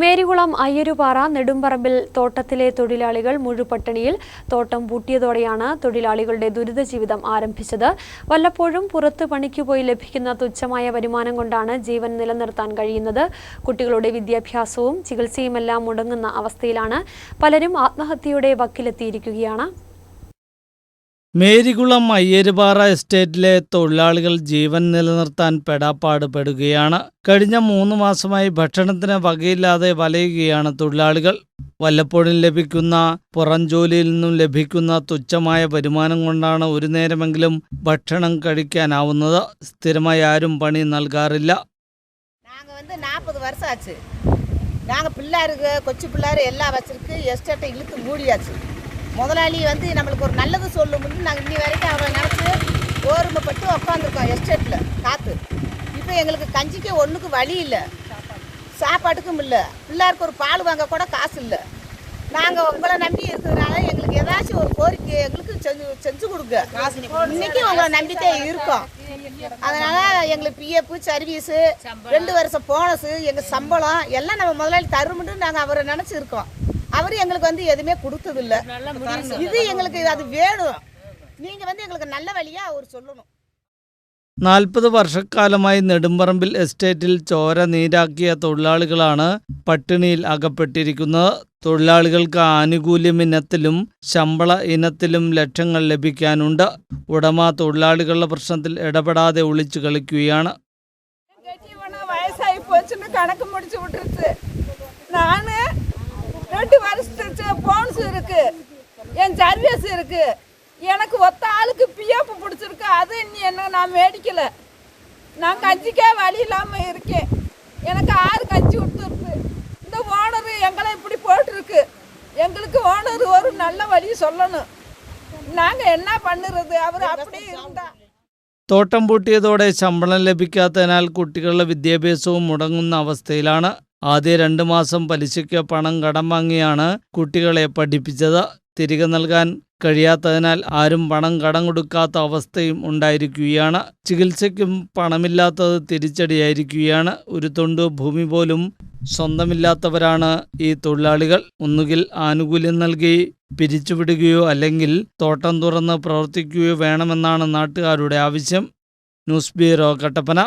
മേരികുളം അയ്യരുപാറ നെടുമ്പറമ്പിൽ തോട്ടത്തിലെ തൊഴിലാളികൾ മുഴുപട്ടിണിയിൽ തോട്ടം പൂട്ടിയതോടെയാണ് തൊഴിലാളികളുടെ ദുരിത ജീവിതം ആരംഭിച്ചത്. വല്ലപ്പോഴും പുറത്ത് പണിക്ക് പോയി ലഭിക്കുന്ന തുച്ഛമായ വരുമാനം കൊണ്ടാണ് ജീവൻ നിലനിർത്താൻ കഴിയുന്നത്. കുട്ടികളുടെ വിദ്യാഭ്യാസവും ചികിത്സയുമെല്ലാം മുടങ്ങുന്ന അവസ്ഥയിലാണ് പലരും ആത്മഹത്യയുടെ വക്കിലെത്തിയിരിക്കുകയാണ്. മേരികുളം അയ്യരുപാറ എസ്റ്റേറ്റിലെ തൊഴിലാളികൾ ജീവൻ നിലനിർത്താൻ പെടാപ്പാട് പെടുകയാണ് കഴിഞ്ഞ മൂന്ന് മാസമായി ഭക്ഷണത്തിന് വകയില്ലാതെ വലയുകയാണ് തൊഴിലാളികൾ വല്ലപ്പോഴും ലഭിക്കുന്ന പുറം ജോലിയിൽ നിന്നും ലഭിക്കുന്ന തുച്ഛമായ വരുമാനം കൊണ്ടാണ് ഒരു നേരമെങ്കിലും ഭക്ഷണം കഴിക്കാനാവുന്നത് സ്ഥിരമായി ആരും പണി നൽകാറില്ല நாங்கள் வந்து நாற்பது வருஷம் ஆச்சு நாங்கள் பிள்ளாருக்கு கொச்சு பிள்ளாரு எல்லாம் வச்சிருக்கு எஸ்டேட்டை இழுத்து மூடியாச்சு முதலாளி வந்து நம்மளுக்கு ஒரு நல்லது சொல்லும்னு நாங்கள் இன்னி வரைக்கும் அவரை நினச்சி ஓர்மைப்பட்டு உட்காந்துருக்கோம் எஸ்டேட்டில் காற்று இப்போ எங்களுக்கு கஞ்சிக்கு ஒன்றுக்கு வழி இல்லை. சாப்பாட்டுக்கும் இல்லை. பிள்ளாருக்கு ஒரு பால் வாங்க கூட காசு இல்லை. நாங்கள் உங்களை நம்பி இருக்கிறதுனால எங்களுக்கு ஏதாச்சும் ஒரு கோரிக்கை எங்களுக்கு செஞ்சு செஞ்சு கொடுங்க. இன்னைக்கு உங்களை நம்பிக்கை இருக்கோம். அதனால எங்களுக்கு பிஎஃப் சர்வீஸு ரெண்டு வருஷம் போனஸு எங்கள் சம்பளம் எல்லாம் நம்ம முதலாளி தருமுன்னு நாங்கள் அவரை நினச்சி இருக்கோம் அவர் எங்களுக்கு வந்து எதுவுமே கொடுத்ததில்ல இது எங்களுக்கு அது வேணும் நீங்கள் வந்து எங்களுக்கு நல்ல வழியாக அவர் சொல்லணும் നാൽപ്പത് വർഷക്കാലമായി നെടുമ്പറമ്പിൽ എസ്റ്റേറ്റിൽ ചോര നീരാക്കിയ തൊഴിലാളികളാണ് പട്ടിണിയിൽ അകപ്പെട്ടിരിക്കുന്നത് തൊഴിലാളികൾക്ക് ആനുകൂല്യം ഇനത്തിലും ശമ്പള ഇനത്തിലും ലക്ഷങ്ങൾ ലഭിക്കാനുണ്ട് ഉടമ തൊഴിലാളികളുടെ പ്രശ്നത്തിൽ ഇടപെടാതെ ஒளிச்சு കളിക്കുകയാണ് கெட்டிவனம் வயசாகி போச்சுன்னு கணக்கு முடிச்சு விட்டுருச்சு இருக்கு என் சர்வீஸ் இருக்கு எனக்கு ஒத்த ஆளுக்கு பிஎஃப் பிடிச்சிருக்கு அது இன்னி என்ன நான் மேடிக்கல நான் கஞ்சிக்கே வழி இல்லாமல் இருக்கேன் எனக்கு ஆறு கஞ்சி கொடுத்துருக்கு இந்த ஓனர் எங்களை இப்படி போட்டிருக்கு எங்களுக்கு ஓனர் ஒரு நல்ல வழி சொல்லணும் நாங்கள் என்ன பண்ணுறது அவர் அப்படியே இருந்தா തോട്ടം പൂട്ടിയതോടെ ശമ്പളം ലഭിക്കാത്തതിനാൽ കുട്ടികളുടെ വിദ്യാഭ്യാസവും മുടങ്ങുന്ന അവസ്ഥയിലാണ് ആദ്യ രണ്ട് മാസം പലിശയ്ക്ക് പണം കടം വാങ്ങിയാണ് കുട്ടികളെ പഠിപ്പിച്ചത്. തിരികെ നൽകാൻ കഴിയാത്തതിനാൽ ആരും പണം കടം കൊടുക്കാത്ത അവസ്ഥയും ഉണ്ടായിരിക്കുകയാണ്. ചികിത്സയ്ക്കും പണമില്ലാത്തത് തിരിച്ചടിയായിരിക്കുകയാണ്. ഒരു തൊണ്ട് ഭൂമി പോലും സ്വന്തമില്ലാത്തവരാണ് ഈ തൊഴിലാളികൾ. ഒന്നുകിൽ ആനുകൂല്യം നൽകി പിരിച്ചുവിടുകയോ അല്ലെങ്കിൽ തോട്ടം തുറന്ന് പ്രവർത്തിക്കുകയോ വേണമെന്നാണ് നാട്ടുകാരുടെ ആവശ്യം. News bureau Kattappana.